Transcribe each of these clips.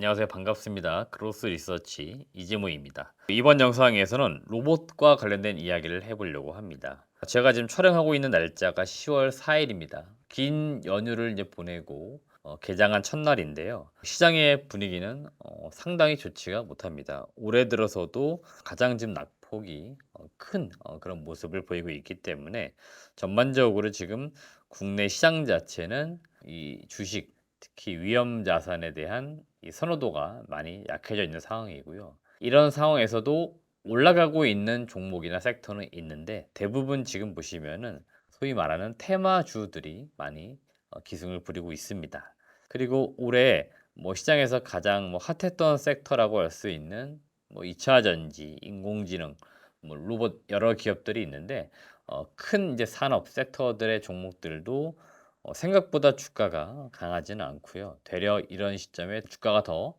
안녕하세요. 반갑습니다. 크로스 리서치 이재모입니다. 이번 영상에서는 로봇과 관련된 이야기를 해보려고 합니다. 제가 지금 촬영하고 있는 날짜가 10월 4일입니다. 긴 연휴를 이제 보내고 어, 개장한 첫날인데요. 시장의 분위기는 어, 상당히 좋지가 못합니다. 올해 들어서도 가장 지금 낙폭이 어, 큰 어, 그런 모습을 보이고 있기 때문에 전반적으로 지금 국내 시장 자체는 이 주식 특히 위험 자산에 대한 이 선호도가 많이 약해져 있는 상황이고요. 이런 상황에서도 올라가고 있는 종목이나 섹터는 있는데 대부분 지금 보시면은 소위 말하는 테마주들이 많이 어, 기승을 부리고 있습니다. 그리고 올해 뭐 시장에서 가장 뭐 핫했던 섹터라고 할 수 있는 뭐 2차 전지, 인공지능, 뭐 로봇 여러 기업들이 있는데 어, 큰 이제 산업 섹터들의 종목들도 어, 생각보다 주가가 강하지는 않고요. 되려 이런 시점에 주가가 더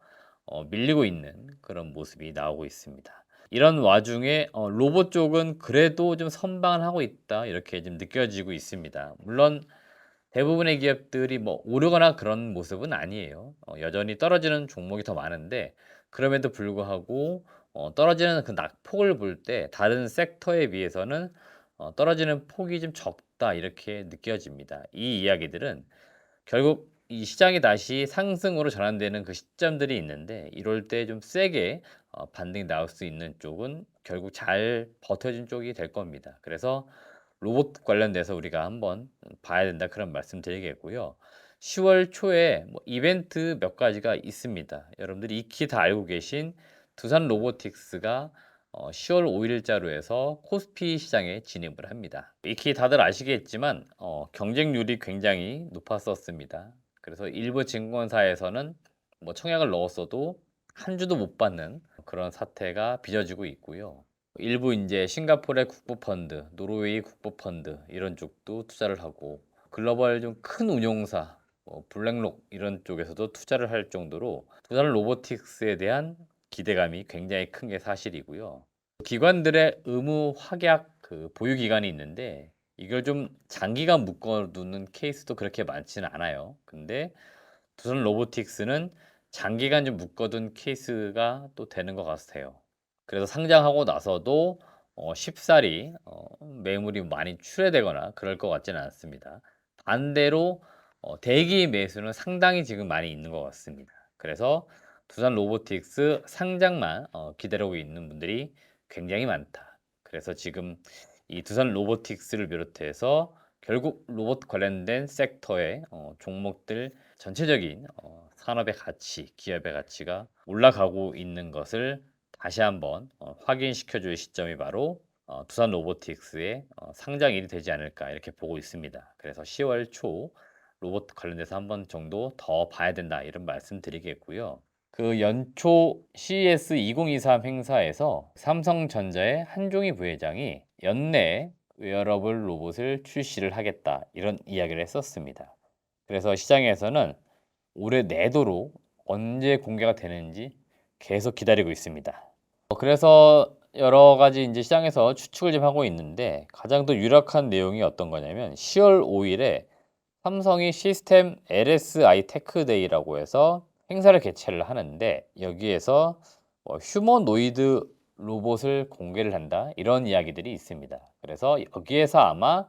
어, 밀리고 있는 그런 모습이 나오고 있습니다. 이런 와중에 어, 로봇 쪽은 그래도 좀 선방을 하고 있다 이렇게 좀 느껴지고 있습니다. 물론 대부분의 기업들이 뭐 오르거나 그런 모습은 아니에요. 어, 여전히 떨어지는 종목이 더 많은데 그럼에도 불구하고 어, 떨어지는 그 낙폭을 볼 때 다른 섹터에 비해서는 어, 떨어지는 폭이 좀 적다 이렇게 느껴집니다. 이 이야기들은 결국 이 시장이 다시 상승으로 전환되는 그 시점들이 있는데 이럴 때 좀 세게 어, 반등이 나올 수 있는 쪽은 결국 잘 버텨준 쪽이 될 겁니다. 그래서 로봇 관련돼서 우리가 한번 봐야 된다 그런 말씀 드리겠고요. 10월 초에 뭐 이벤트 몇 가지가 있습니다. 여러분들이 익히 다 알고 계신 두산 로보틱스가 어, 10월 5일자로 해서 코스피 시장에 진입을 합니다. 익히 다들 아시겠지만 어, 경쟁률이 굉장히 높았었습니다. 그래서 일부 증권사에서는 뭐 청약을 넣었어도 한 주도 못 받는 그런 사태가 빚어지고 있고요. 일부 이제 싱가포르의 국부펀드, 노르웨이 국부펀드 이런 쪽도 투자를 하고 글로벌 좀 큰 운용사, 뭐 블랙록 이런 쪽에서도 투자를 할 정도로 두산 로보틱스에 대한 기대감이 굉장히 큰 게 사실이고요. 기관들의 의무 확약 그 보유 기간이 있는데 이걸 좀 장기간 묶어두는 케이스도 그렇게 많지는 않아요. 근데 두산 로보틱스는 장기간 좀 묶어둔 케이스가 또 되는 것 같아요. 그래서 상장하고 나서도 어, 쉽사리 어, 매물이 많이 출회되거나 그럴 것 같지는 않습니다. 반대로 어, 대기 매수는 상당히 지금 많이 있는 것 같습니다. 그래서 두산 로보틱스 상장만 어, 기다리고 있는 분들이 굉장히 많다. 그래서 지금 이 두산 로보틱스를 비롯해서 결국 로봇 관련된 섹터의 어, 종목들 전체적인 어, 산업의 가치, 기업의 가치가 올라가고 있는 것을 다시 한번 어, 확인시켜줄 시점이 바로 어, 두산 로보틱스의 어, 상장일이 되지 않을까 이렇게 보고 있습니다. 그래서 10월 초 로봇 관련돼서 한 번 정도 더 봐야 된다 이런 말씀 드리겠고요. 그 연초 CES 2023 행사에서 삼성전자의 한종희 부회장이 연내 웨어러블 로봇을 출시를 하겠다 이런 이야기를 했었습니다. 그래서 시장에서는 올해 내도록 언제 공개가 되는지 계속 기다리고 있습니다. 어, 그래서 여러 가지 이제 시장에서 추측을 좀 하고 있는데 가장 더 유력한 내용이 어떤 거냐면 10월 5일에 삼성이 시스템 LSI 테크데이라고 해서 행사를 개최를 하는데 여기에서 뭐 휴머노이드 로봇을 공개를 한다 이런 이야기들이 있습니다. 그래서 여기에서 아마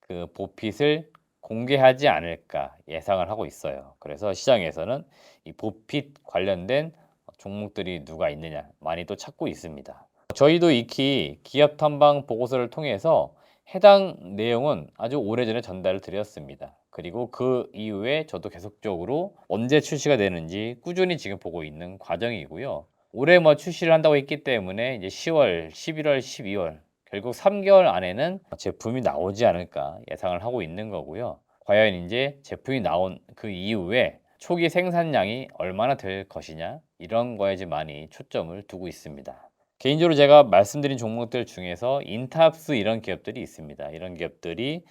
그 보핏을 공개하지 않을까 예상을 하고 있어요. 그래서 시장에서는 이 보핏 관련된 종목들이 누가 있느냐 많이 또 찾고 있습니다. 저희도 익히 기업 탐방 보고서를 통해서 해당 내용은 아주 오래전에 전달을 드렸습니다. 그리고 그 이후에 저도 계속적으로 언제 출시가 되는지 꾸준히 지금 보고 있는 과정이고요. 올해 뭐 출시를 한다고 했기 때문에 이제 10월, 11월, 12월 결국 3개월 안에는 제품이 나오지 않을까 예상을 하고 있는 거고요. 과연 이제 제품이 나온 그 이후에 초기 생산량이 얼마나 될 것이냐 이런 거에 좀 많이 초점을 두고 있습니다. 개인적으로 제가 말씀드린 종목들 중에서 인탑스 이런 기업들이 있습니다. 이런 기업들이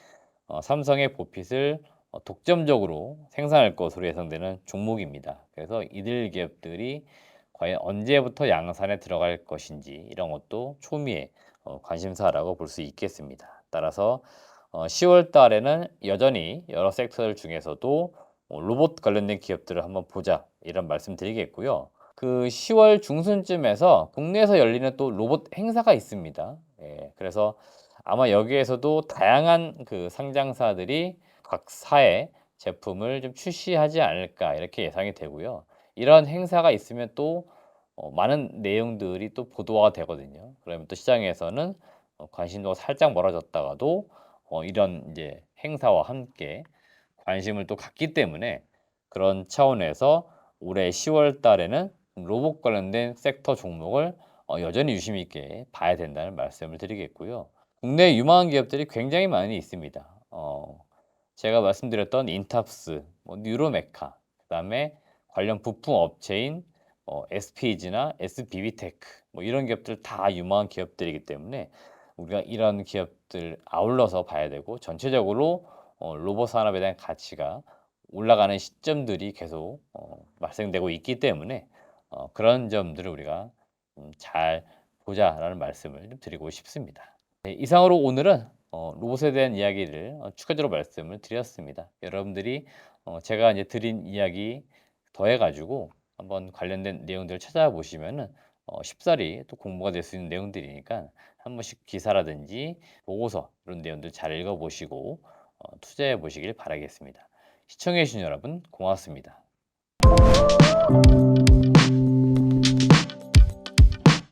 어, 삼성의 보핏을 어, 독점적으로 생산할 것으로 예상되는 종목입니다. 그래서 이들 기업들이 과연 언제부터 양산에 들어갈 것인지 이런 것도 초미의 어, 관심사라고 볼 수 있겠습니다. 따라서 어, 10월 달에는 여전히 여러 섹터들 중에서도 어, 로봇 관련된 기업들을 한번 보자 이런 말씀 드리겠고요. 그 10월 중순쯤에서 국내에서 열리는 또 로봇 행사가 있습니다. 예, 그래서 아마 여기에서도 다양한 그 상장사들이 각 사의 제품을 좀 출시하지 않을까 이렇게 예상이 되고요. 이런 행사가 있으면 또 어, 많은 내용들이 또 보도가 되거든요. 그러면 또 시장에서는 어, 관심도가 살짝 멀어졌다가도 어, 이런 이제 행사와 함께 관심을 또 갖기 때문에 그런 차원에서 올해 10월 달에는 로봇 관련된 섹터 종목을 어, 여전히 유심 있게 봐야 된다는 말씀을 드리겠고요. 국내 유망한 기업들이 굉장히 많이 있습니다. 어, 제가 말씀드렸던 인탑스, 뭐 뉴로메카, 그다음에 관련 부품 업체인 어, SPG나 SBB테크 뭐 이런 기업들 다 유망한 기업들이기 때문에 우리가 이런 기업들 아울러서 봐야 되고 전체적으로 어, 로봇 산업에 대한 가치가 올라가는 시점들이 계속 어, 발생되고 있기 때문에 어, 그런 점들을 우리가 음, 잘 보자라는 말씀을 좀 드리고 싶습니다. 네, 이상으로 오늘은 어, 로봇에 대한 이야기를 어, 추가적으로 말씀을 드렸습니다. 여러분들이 어, 제가 이제 드린 이야기 더해가지고 한번 관련된 내용들을 찾아보시면은 어, 쉽사리 또 공부가 될 수 있는 내용들이니까 한 번씩 기사라든지 보고서 이런 내용들 잘 읽어보시고 어, 투자해 보시길 바라겠습니다. 시청해 주신 여러분 고맙습니다.